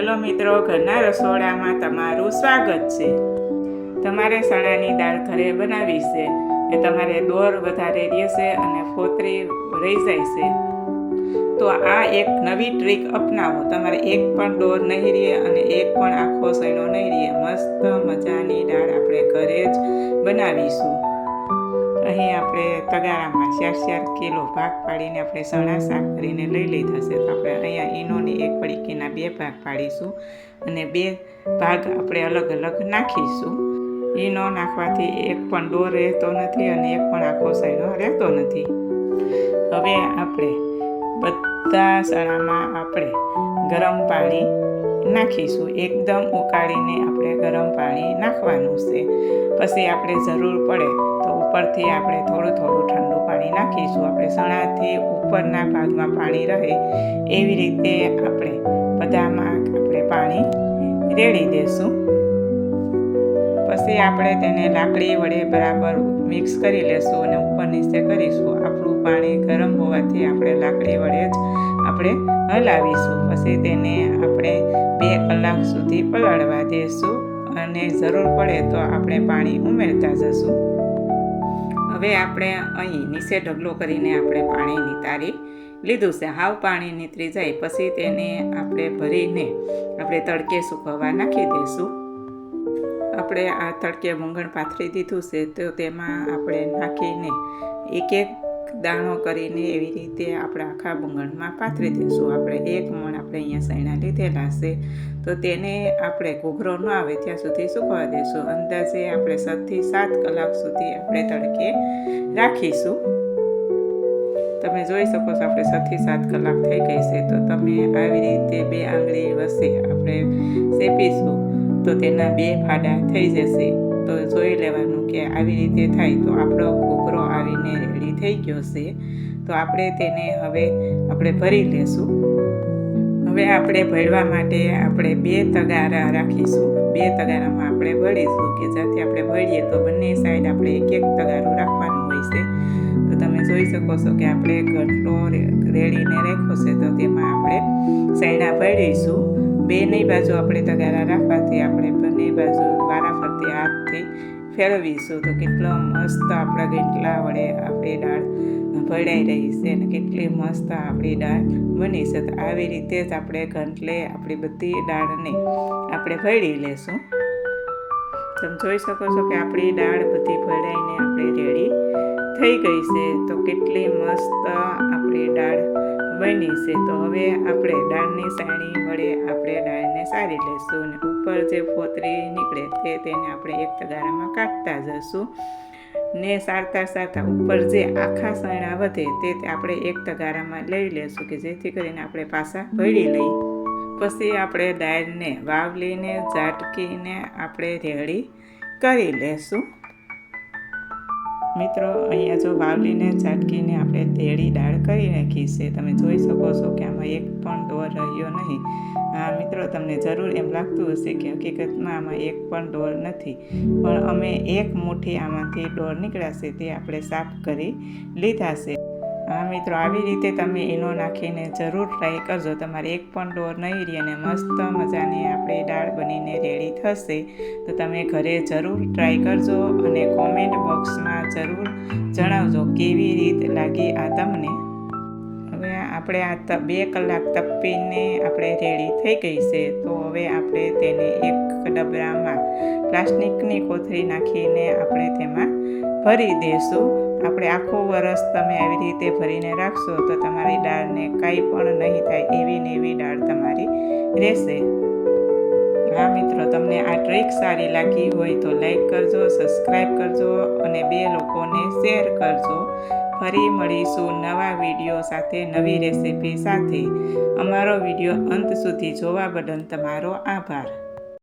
Hello મિત્રો, ઘરના રસોડામાં તમારું સ્વાગત છે. તમારે ચણાની દાળ ઘરે બનાવી છે, એ તમારે દોર વધારે રહેશે અને ફોતરી રહી જાય છે. તો આ એક નવી ટ્રીક અપનાવો. તમારે એક પણ દોર નહીં રહે અને એક પણ આખો સૈનો નહીં રહે મસ્ત મજાની દાળ આપણે ઘરે જ બનાવીશું. અહીં આપણે તગારામાં ચાર ચાર કિલો ભાગ પાડીને આપણે સણા શાક કરીને લઈ લીધા છે. તો આપણે અહીંયા ઈનોની એક પડીકીના બે ભાગ પાડીશું અને બે ભાગ આપણે અલગ અલગ નાખીશું. ઈનો નાખવાથી એક પણ ડોર રહેતો નથી અને એક પણ આખો સૈનો રહેતો નથી. હવે આપણે બધા સણામાં આપણે ગરમ પાણી નાખીશું. એકદમ ઉકાળીને આપણે ગરમ પાણી નાખવાનું છે. પછી આપણે જરૂર પડે તો ઉપરથી આપણે થોડું થોડું ઠંડુ પાણી નાખીશું. આપણે સણાથી ઉપરના ભાગમાં પાણી રહે એવી રીતે આપણે બધામાં આપણે પાણી રેડી દેશું. પછી આપણે તેને લાકડી વડે બરાબર મિક્સ કરી લેશું અને ઉપર નીચે કરીશું. આપણું પાણી ગરમ હોવાથી આપણે લાકડી વડે જ આપણે હલાવીશું. પછી તેને આપણે બે કલાક સુધી પલાળવા દઈશું અને જરૂર પડે તો આપણે પાણી ઉમેરતા જશું. હવે આપણે અહીં નીચે ઢગલો કરીને આપણે પાણી નિતારી લીધું છે. હાવ પાણી નીતરી જાય, પછી તેને આપણે ભરીને આપણે તડકે સૂકવવા નાખી દઈશું. આપણે આ તડકે મૂંગણ પાથરી દીધું છે, તો તેમાં આપણે નાખીને એક એક દાણો કરીને એવી રીતે આપણે આખા ભૂંગણમાં પાથરી દઈશું આપણે એક મણ આપણે અહીંયા સૈણા લીધેલા છે, તો તેને આપણે ઘૂઘરો ન આવે ત્યાં સુધી સૂકવા દઈશું અંદાજે આપણે સાતથી સાત કલાક સુધી આપણે તડકે રાખીશું. તમે જોઈ શકો છો આપણે સાતથી સાત કલાક થઈ ગઈ છે, તો તમે આવી રીતે બે આંગળી વસે આપણે શેપીશું, તો તેના બે ફાડા થઈ જશે. તો જોઈ લેવાનું કે આવી રીતે થાય તો આપણો થઈ ગયો છે, તો આપણે તેને હવે આપણે ભરી લેશું. હવે આપણે ભરવા માટે આપણે બે તગારા રાખીશું. બે તગારામાં આપણે ભરીશું કે જ્યાંથી આપણે ભરીએ તો બંને સાઈડ આપણે એક એક તગારું રાખવાનું હોય છે. તો તમે જોઈ શકો છો કે આપણે ઘટલો રેડીને રાખ્યો છે, તો તેમાં આપણે સૈણા ભરીશું. બેની બાજુ આપણે તગારા રાખવાથી આપણે બંને બાજુ વારા હાથથી ફેરવીશું. તો કેટલો મસ્ત આપણા ગેટલા વડે આપણી દાળ ભળાઈ રહી છે અને કેટલી મસ્ત આપણી દાળ બની છે. તો આવી રીતે જ આપણે ઘંટલે આપણી બધી દાળને આપણે ભળી લેશું. તમે જોઈ શકો છો કે આપણી દાળ બધી ભળાઈને આપણે રેડી થઈ ગઈ છે. તો કેટલી મસ્ત આપણી દાળ બની છે. તો હવે આપણે દાળની સાણી વડે આપણે દાળને સારી લઈશું અને ઉપર જે ફોતરી નીકળે તે તેને આપણે એક તગારામાં કાઢતા જશું. ને સારતા સારતા ઉપર જે આખા સૈણા વધે તે આપણે એક તગારામાં લઈ લેશું કે જેથી કરીને આપણે પાછા ભળી લઈ પછી આપણે દાળને વાવલીને, ઝાટકીને આપણે રેડી કરી લેશું. મિત્રો, અહીંયા જો વાવલીને ચાટકીને આપણે તેડી દાળ કરી નાખી છે. તમે જોઈ શકો છો કે આમાં એક પણ ડોર રહ્યો નહીં. આ મિત્રો, તમને જરૂર એમ લાગતું હશે કે હકીકતમાં આમાં એક પણ ડોર નથી. પણ અમે એક મુઠ્ઠી આમાંથી ડોર નીકળ્યા છે, તે આપણે સાફ કરી લીધા છે. મિત્રો, આવી રીતે તમે એનો નાખીને જરૂર ટ્રાય કરજો. તમારે એક પણ ડોર નહીં રહી અને મસ્ત મજાની આપણે દાળ બનીને રેડી થશે. તો તમે ઘરે જરૂર ટ્રાય કરજો અને કોમેન્ટ બોક્સમાં જરૂર જણાવજો કેવી રીત લાગી આ તમને. હવે આપણે આ બે કલાક તપીને આપણે રેડી થઈ ગઈ છે. તો હવે આપણે તેને એક ડબરામાં પ્લાસ્ટિકની કોથળી નાખીને આપણે તેમાં ભરી દઈશું આપણે આખું વરસ તમે આવી રીતે ભરીને રાખશો તો તમારી દાળને કાંઈ પણ નહીં થાય, એવી ને એવી દાળ તમારી રહેશે. હા મિત્રો, તમને આ ટ્રીક સારી લાગી હોય તો લાઈક કરજો, સબસ્ક્રાઈબ કરજો અને બે લોકોને શેર કરજો. ફરી મળીશું નવા વીડિયો સાથે, નવી રેસીપી સાથે. અમારો વીડિયો અંત સુધી જોવા બદલ તમારો આભાર.